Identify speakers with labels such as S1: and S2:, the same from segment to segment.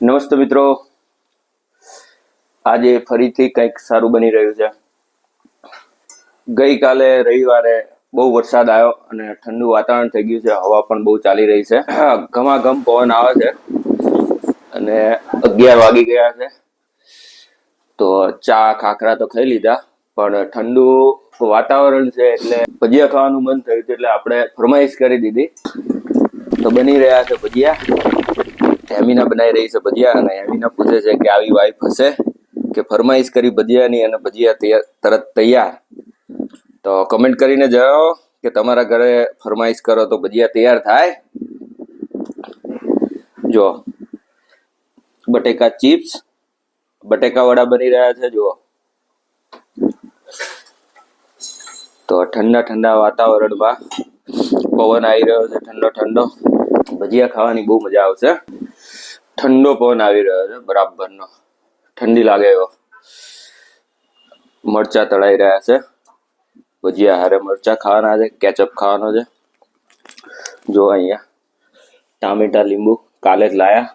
S1: નમસ્તે મિત્રો. આજે ફરીથી કંઈક સારું બની રહ્યું છે. ગઈકાલે રવિવારે બહુ વરસાદ આવ્યો અને ઠંડુ વાતાવરણ થઈ ગયું છે. હવા પણ બહુ ચાલી રહી છે. ઘમાઘમ પવન આવે છે અને અગિયાર વાગી ગયા છે. તો ચા, ખાખરા તો ખાઈ લીધા, પણ ઠંડુ વાતાવરણ છે એટલે ભજીયા ખાવાનું મન થયું હતું એટલે આપણે ફરમાઈશ કરી દીધી. તો બની રહ્યા છે ભજીયા. હેમીના બનાવી રહી છે ભજીયા અને હેમીના પૂછે છે કે આવી વાઈફ હશે કે ફરમાઈશ કરી ભજીયાની અને ભજીયા તૈયાર તરત તૈયાર. તો કમેન્ટ કરીને જણાવો કે તમારા ઘરે ફરમાઈશ કરો તો ભજીયા તૈયાર થાય? જો બટેકા ચિપ્સ બટેકા વડા બની રહ્યા છે, જુઓ. તો ઠંડા ઠંડા વાતાવરણમાં પવન આવી રહ્યો છે, ઠંડો ઠંડો. ભજીયા ખાવાની બહુ મજા આવશે. ઠંડો પવન આવી રહ્યો છે, બરાબરનો. ઠંડી લાગે એવો. મરચા તળાઈ રહ્યા છે. ભજીયા હારે મરચા ખાવાના છે, કેચઅપ ખાવાનો છે. જો અહીંયા ટામેટા લીંબુ કાલે જ લાયા.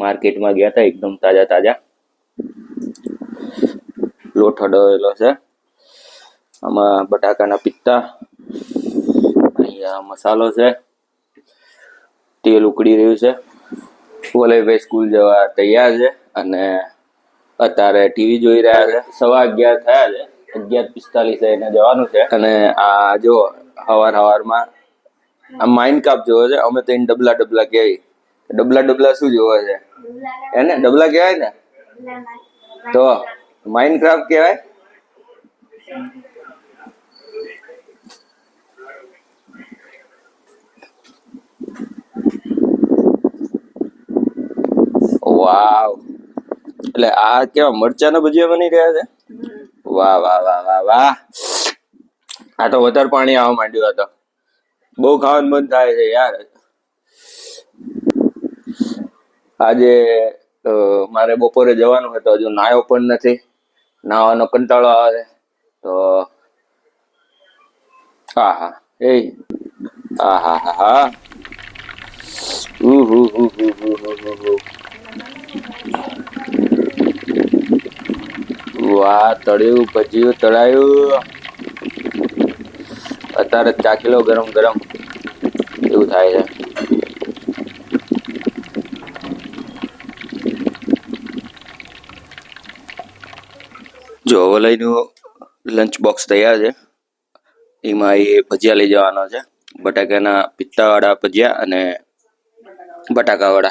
S1: માર્કેટમાં ગયા હતા એકદમ તાજા તાજા. લોટ હડવેલો છે. આમાં બટાકાના પિત્તા, અહીંયા મસાલો છે. તેલ ઉકળી રહ્યું છે. વલયભાઈ સ્કૂલ જવા તૈયાર છે અને અત્યારે ટીવી જોઈ રહ્યા છે. સવા અગિયાર થયા છે. અગિયાર પિસ્તાલીસ એને જવાનું છે. અને આ જો હવાર હવારમાં આ માઇન્ડ કાપ જોવો છે. અમે તો ડબલા ડબલા કહેવી. ડબલા ડબલા શું જોવો છે? એને ડબલા કહેવાય ને? તો માઇન્ડ ક્રાફ્ટ કહેવાય? એટલે આ કેવા મરચાના ભજીયા બની રહ્યા છે? વાહ વાહ વાહ વાહ વાહ. આ તો વધારે પાણી આવવા માંડ્યું હતો બહુ ખાવાનું મન થાય છે યાર. આજે મારે બપોરે જવાનું હતું હજુ નાયો પણ નથી. નાવાનો કંટાળો આવે છે. તો હા હા. એ હા હા હા હા. ઉહ હુ હુ હુ હુ હુ હુ હુ. વાહ તળ્યું ભજીયું તળાયું. અત્યારે ચાખી લો ગરમ ગરમ. એવું થાય છે. જો વલયનું લંચ બોક્સ તૈયાર છે. એમાં એ ભજીયા લઈ જવાનો છે. બટાકાના પિત્તાવાળા ભજીયા અને બટાકાવાળા.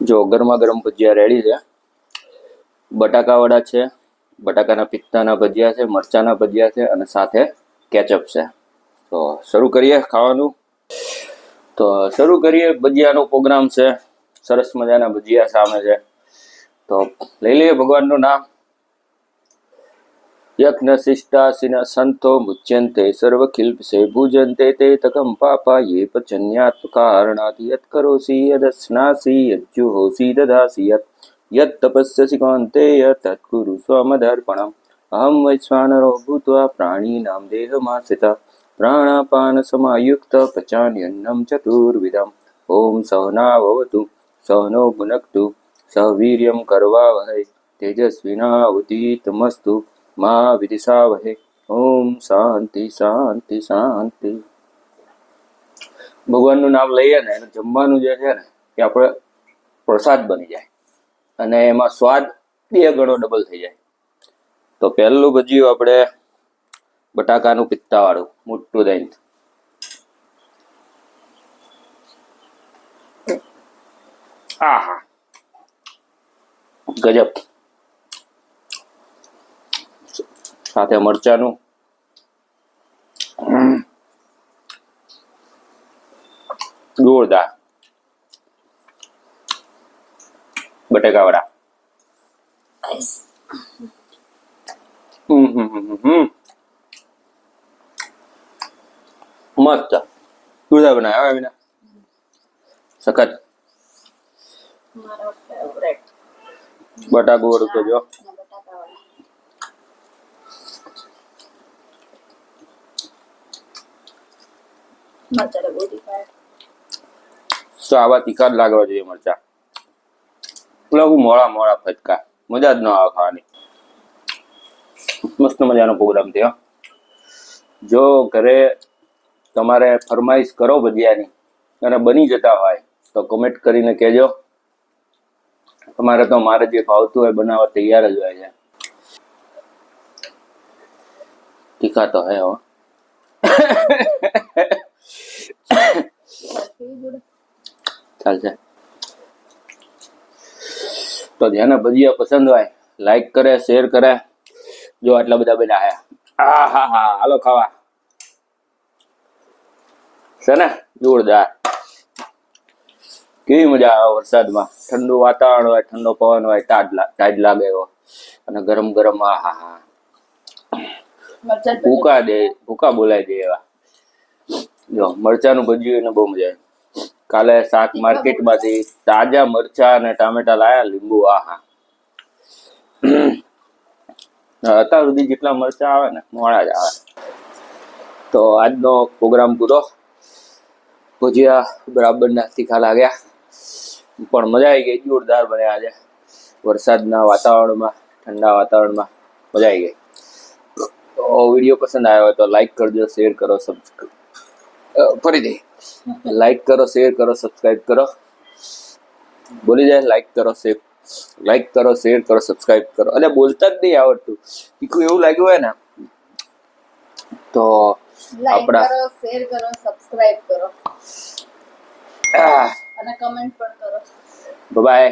S1: જો ગરમા ગરમ ભજીયા રેડી છે. બટાકા વડા છે, બટાકાના પિત્તાના ભજીયા છે, મરચાના ભજીયા છે અને સાથે કેચઅપ છે. તો શરૂ કરીએ ખાવાનું. તો શરૂ કરીએ, ભજીયાનો પ્રોગ્રામ છે, સરસ મજાના ભજીયા સામે છે. તો લઈ લઈએ ભગવાનનું નામ. યજ્ઞ શિષ્ટાસિન સંતો મુચ્યંતે સર્વ ખિલ્પસે ભુજંતે તે તકમ પાપા યે પચન્યાત્મ કારણાતિ યત કરોસી યદસ્નાસી યજ્જુહોસી દદાસી યત યત તપસ્યસી કૌન્તેય તત્કુરુ સ્વમદર્પણમ અહમ વૈશ્વાનરો ભૂત્વા પ્રાણીનામ દેહમાસિતા પ્રાણાપાન સમાયુક્ત પચાન્યન્નમ ચતુર્વિધમ ઓમ સહનાવવતુ સહનો ભુનક્તુ સહવીર્યમ કરવાવહૈ તેજસ્વિનાવતીતમસ્તુ મા વિદિશાવહે ઓમ શાંતિ શાંતિ શાંતિ ભગવાનનું નામ લઈએ ને, એનું જમવાનું જે છે ને, એ આપણે પ્રસાદ બની જાય. અને એમાં સ્વાદ બે ગણો ડબલ થઈ જાય. તો પહેલું ભજીયું આપણે બટાકાનું પિત્તાવાળું મોટું દહીં. આહા. ગજબ. સાથે મરચાનું. જોરદાર બટેકા વડા હમ હમ હમ હમ હમ. મસ્ત. દૂધા બનાવ્યા વિના સખત. બટાકો વડું તો જો.
S2: તો
S1: આવા તીખા લાગવા જોઈએ મરચા. લોકો મોડા મોડા ફટકા. મજા જ ન આવે ખાવાની. મસ્ત મજાનો પ્રોગ્રામ થયો. જો ઘરે તમારે ફરમાઈશ કરો ભજીયાની અને બની જતા હોય તો કમેન્ટ કરીને કહેજો. તમારે તો મારે જે ભાવતું હોય બનાવવા તૈયાર જ હોય છે. તીખા તો હે હો. ચાલશે તો જેને ભજીયા પસંદ હોય લાઈક કરે શેર કરે. જો આટલા બધા બધા આયા આ હા હા હાલો ખાવા. છે ને? જોરદાર. કેવી મજા આવે વરસાદમાં? ઠંડુ વાતાવરણ હોય ઠંડો પવન હોય તાજ ટાઢ લાગે એવો. અને ગરમ ગરમ આ હા હા. ભૂકા દે ભૂકા બોલાય દે એવા. જો મરચાનું ભજીયું એને બહુ મજા આવી. કાલે શાક માર્કેટમાંથી તાજા મરચા અને ટામેટા લાયા લીંબુ. આહા. અત્યાર સુધી જેટલા મરચા આવે ને મોડા જ આવે. તો આજનો પ્રોગ્રામ પૂરો. ભજીયા બરાબરના તીખા લાગ્યા. પણ મજા આવી ગઈ જોરદાર બન્યા આજે. વરસાદના વાતાવરણમાં ઠંડા વાતાવરણમાં મજા આવી ગઈ. તો વીડિયો પસંદ આવ્યો હોય તો લાઈક કરજો શેર કરો સબસ્ક્રાઈબ ફરીથી. લાઈક કરો શેર કરો સબસ્ક્રાઈબ કરો. બોલી જાય લાઈક કરો શેર લાઈક કરો શેર કરો સબસ્ક્રાઈબ કરો. અને બોલતા જ નહીં આવડતું. તીખું એવું લાગ્યું હોય ને તો આપણા
S2: શેર કરો સબસ્ક્રાઇબ કરો અને કમેન્ટ પણ કરો.
S1: બાય